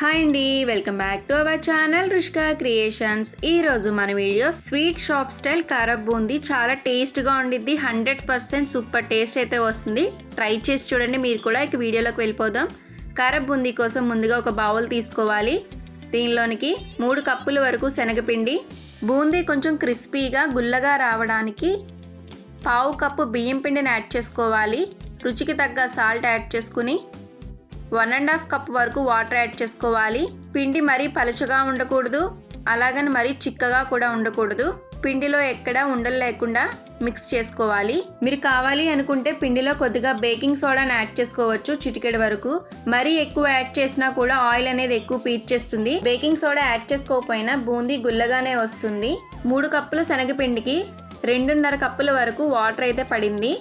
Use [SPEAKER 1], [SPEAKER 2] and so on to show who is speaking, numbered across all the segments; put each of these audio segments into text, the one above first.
[SPEAKER 1] Hi అండి welcome back to our channel Rushka creations. ఈ రోజు మన వీడియో స్వీట్ షాప్ స్టైల్ కారప్ బూందీ. చాలా టేస్ట్గా ఉండిద్ది హండ్రెడ్ పర్సెంట్ సూపర్ టేస్ట్ అయితే వస్తుంది. ట్రై చేసి చూడండి మీరు కూడా ఇక వీడియోలోకి వెళ్ళిపోదాం. కారప్ బూందీ కోసం ముందుగా ఒక బౌల్ తీసుకోవాలి. దీనిలోనికి మూడు కప్పుల వరకు శనగపిండి. బూందీ కొంచెం క్రిస్పీగా గుల్లగా రావడానికి పావు కప్పు బియ్యం పిండిని యాడ్ చేసుకోవాలి. రుచికి తగ్గ సాల్ట్ యాడ్ చేసుకుని వన్ అండ్ హాఫ్ కప్ వరకు వాటర్ యాడ్ చేసుకోవాలి. పిండి మరీ పలుచగా ఉండకూడదు. అలాగని మరీ చిక్కగా కూడా ఉండకూడదు. పిండిలో ఎక్కడా ఉండలు లేకుండా మిక్స్ చేసుకోవాలి. మీరు కావాలి అనుకుంటే పిండిలో కొద్దిగా బేకింగ్ సోడాని యాడ్ చేసుకోవచ్చు చిటికెడు వరకు. మరీ ఎక్కువ యాడ్ చేసినా కూడా ఆయిల్ అనేది ఎక్కువ పీల్చేస్తుంది బేకింగ్ సోడా యాడ్ చేసుకోకపోయినా బూందీ గుల్లగానే వస్తుంది. మూడు కప్పుల శనగపిండికి రెండున్నర కప్పుల వరకు వాటర్ అయితే పడింది.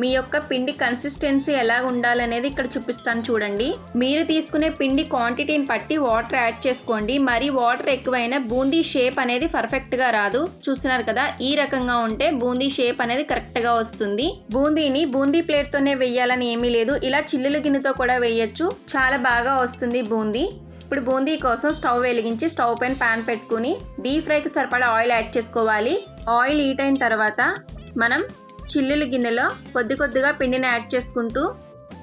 [SPEAKER 1] మీ యొక్క పిండి కన్సిస్టెన్సీ ఎలా ఉండాలనేది ఇక్కడ చూపిస్తాను చూడండి. మీరు తీసుకునే పిండి క్వాంటిటీని బట్టి వాటర్ యాడ్ చేసుకోండి. మరి వాటర్ ఎక్కువైనా బూందీ షేప్ అనేది పర్ఫెక్ట్గా రాదు. చూస్తున్నారు కదా ఈ రకంగా ఉంటే బూందీ షేప్ అనేది కరెక్ట్గా వస్తుంది. బూందీని బూందీ ప్లేట్తోనే వేయాలని ఏమీ లేదు. ఇలా చిల్లుల గిన్నెతో కూడా వేయచ్చు. చాలా బాగా వస్తుంది బూందీ. ఇప్పుడు బూందీ కోసం స్టవ్ వెలిగించి స్టవ్ పైన ప్యాన్ పెట్టుకుని డీప్ ఫ్రైకి సరిపడా ఆయిల్ యాడ్ చేసుకోవాలి. ఆయిల్ హీట్ అయిన తర్వాత మనం చిల్లుల గిన్నెలో కొద్ది కొద్దిగా పిండిని యాడ్ చేసుకుంటూ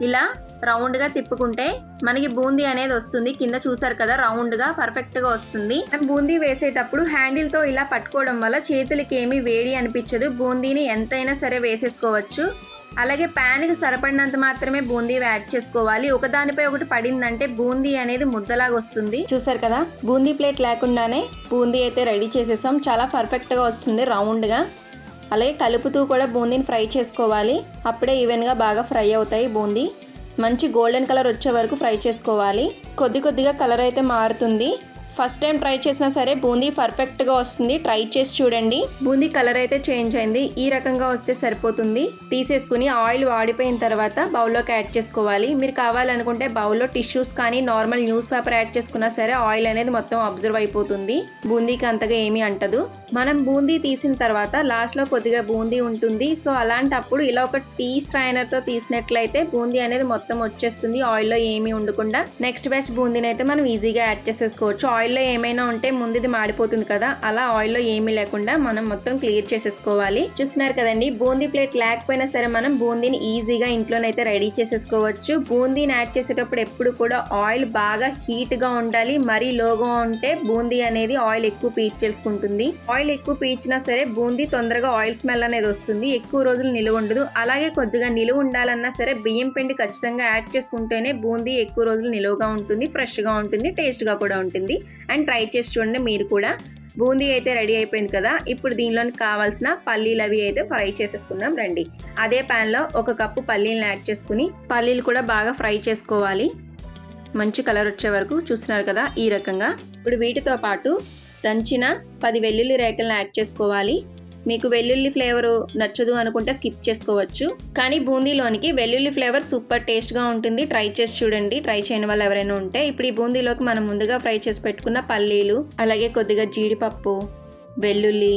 [SPEAKER 1] ఇలా రౌండ్గా తిప్పుకుంటే మనకి బూందీ అనేది వస్తుంది. కింద చూసారు కదా రౌండ్గా పర్ఫెక్ట్గా వస్తుంది. బూందీ వేసేటప్పుడు హ్యాండిల్తో ఇలా పట్టుకోవడం వల్ల చేతులకి ఏమీ వేడి అనిపించదు. బూందీని ఎంతైనా సరే వేసేసుకోవచ్చు. అలాగే ప్యాన్కి సరిపడినంత మాత్రమే బూందీ యాడ్ చేసుకోవాలి. ఒకదానిపై ఒకటి పడిందంటే బూందీ అనేది ముద్దలాగా వస్తుంది. చూసారు కదా బూందీ ప్లేట్ లేకుండానే బూందీ అయితే రెడీ చేసేసాం. చాలా పర్ఫెక్ట్గా వస్తుంది రౌండ్గా. అలాగే కలుపుతూ కూడా బూందీని ఫ్రై చేసుకోవాలి. అప్పుడే ఈవెన్గా బాగా ఫ్రై అవుతాయి బూందీ. మంచి గోల్డెన్ కలర్ వచ్చే వరకు ఫ్రై చేసుకోవాలి. కొద్ది కొద్దిగా కలర్ అయితే మారుతుంది. ఫస్ట్ టైం ట్రై చేసినా సరే బూందీ పర్ఫెక్ట్గా వస్తుంది. ట్రై చేసి చూడండి. బూందీ కలర్ అయితే చేంజ్ అయింది. ఈ రకంగా వస్తే సరిపోతుంది. తీసేసుకుని ఆయిల్ వాడిపోయిన తర్వాత బౌల్లోకి యాడ్ చేసుకోవాలి. మీరు కావాలనుకుంటే బౌల్లో టిష్యూస్ కానీ నార్మల్ న్యూస్ పేపర్ యాడ్ చేసుకున్నా సరే ఆయిల్ అనేది మొత్తం అబ్జర్వ్ అయిపోతుంది. బూందీకి అంతగా ఏమీ అంటదు. మనం బూందీ తీసిన తర్వాత లాస్ట్లో కొద్దిగా బూందీ ఉంటుంది. సో అలాంటప్పుడు ఇలా ఒక టీ స్ట్రైనర్తో తీసినట్లయితే బూందీ అనేది మొత్తం వచ్చేస్తుంది. ఆయిల్లో ఏమీ ఉండకుండా. నెక్స్ట్ బెస్ట్ బూందీని అయితే మనం ఈజీగా యాడ్ చేసేసుకోవచ్చు. ఆయిల్ ఆయిల్లో ఏమైనా ఉంటే ముందుది మాడిపోతుంది కదా అలా ఆయిల్లో ఏమీ లేకుండా మనం మొత్తం క్లియర్ చేసేసుకోవాలి. చూస్తున్నారు కదండి బూందీ ప్లేట్ లేకపోయినా సరే మనం బూందీని ఈజీగా ఇంట్లోనైతే రెడీ చేసేసుకోవచ్చు. బూందీని యాడ్ చేసేటప్పుడు ఎప్పుడు కూడా ఆయిల్ బాగా హీట్గా ఉండాలి. మరీ లోగా ఉంటే బూందీ అనేది ఆయిల్ ఎక్కువ పీల్చేసుకుంటుంది. ఆయిల్ ఎక్కువ పీల్చినా సరే బూందీ తొందరగా ఆయిల్ స్మెల్ అనేది వస్తుంది. ఎక్కువ రోజులు నిలువ ఉండదు. అలాగే కొద్దిగా నిలువ ఉండాలన్నా సరే బియ్యం పిండి ఖచ్చితంగా యాడ్ చేసుకుంటేనే బూందీ ఎక్కువ రోజులు నిలువగా ఉంటుంది ఫ్రెష్గా ఉంటుంది టేస్ట్గా కూడా ఉంటుంది. అండ్ ట్రై చేసి చూడండి మీరు కూడా. బూందీ అయితే రెడీ అయిపోయింది కదా. ఇప్పుడు దీనిలోకి కావాల్సిన పల్లీలు అవి అయితే ఫ్రై చేసేసుకుందాం రండి. అదే ప్యాన్లో ఒక కప్పు పల్లీలను యాడ్ చేసుకుని పల్లీలు కూడా బాగా ఫ్రై చేసుకోవాలి. మంచి కలర్ వచ్చే వరకు చూస్తున్నారు కదా ఈ రకంగా. ఇప్పుడు వీటితో పాటు దంచిన పది వెల్లుల్లి రేఖలను యాడ్ చేసుకోవాలి. మీకు వెల్లుల్లి ఫ్లేవర్ నచ్చదు అనుకుంటే స్కిప్ చేసుకోవచ్చు. కానీ బూందీలోనికి వెల్లుల్లి ఫ్లేవర్ సూపర్ టేస్ట్గా ఉంటుంది. ట్రై చేసి చూడండి. ట్రై చేయని వాళ్ళు ఎవరైనా ఉంటే ఇప్పుడు ఈ బూందీలోకి మనం ముందుగా ఫ్రై చేసి పెట్టుకున్న పల్లీలు అలాగే కొద్దిగా జీడిపప్పు వెల్లుల్లి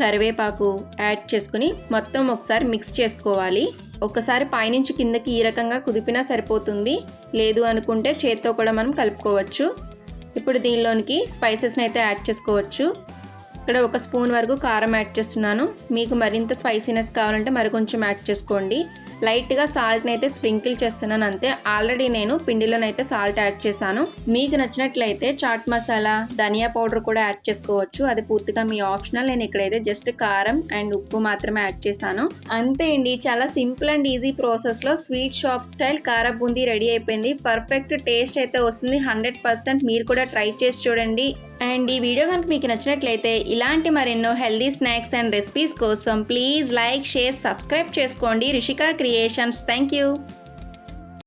[SPEAKER 1] కరివేపాకు యాడ్ చేసుకుని మొత్తం ఒకసారి మిక్స్ చేసుకోవాలి. ఒకసారి పైనుంచి కిందకి ఈ రకంగా కుదిపినా సరిపోతుంది. లేదు అనుకుంటే చేత్తో కూడా మనం కలుపుకోవచ్చు. ఇప్పుడు దీనిలోనికి స్పైసెస్ని అయితే యాడ్ చేసుకోవచ్చు. ఇక్కడ ఒక స్పూన్ వరకు కారం యాడ్ చేస్తున్నాను. మీకు మరింత స్పైసీనెస్ కావాలంటే మరి కొంచెం యాడ్ చేసుకోండి. లైట్గా సాల్ట్ని అయితే స్ప్రింకిల్ చేస్తున్నాను అంతే. ఆల్రెడీ నేను పిండిలోనైతే సాల్ట్ యాడ్ చేశాను. మీకు నచ్చినట్లయితే చాట్ మసాలా ధనియా పౌడర్ కూడా యాడ్ చేసుకోవచ్చు. అది పూర్తిగా మీ ఆప్షనల్. నేను ఇక్కడైతే జస్ట్ కారం అండ్ ఉప్పు మాత్రమే యాడ్ చేశాను. అంతే అండి. చాలా సింపుల్ అండ్ ఈజీ ప్రాసెస్లో స్వీట్ షాప్ స్టైల్ కార బూందీ రెడీ అయిపోయింది. పర్ఫెక్ట్ టేస్ట్ అయితే వస్తుంది. హండ్రెడ్ పర్సెంట్ మీరు కూడా ట్రై చేసి చూడండి. అండ్ ఈ వీడియో కనుక మీకు నచ్చినట్లయితే ఇలాంటి మరెన్నో హెల్దీ స్నాక్స్ అండ్ రెసిపీస్ కోసం ప్లీజ్ లైక్ షేర్ సబ్స్క్రైబ్ చేసుకోండి. రిషికా క్రియేషన్స్. Thank you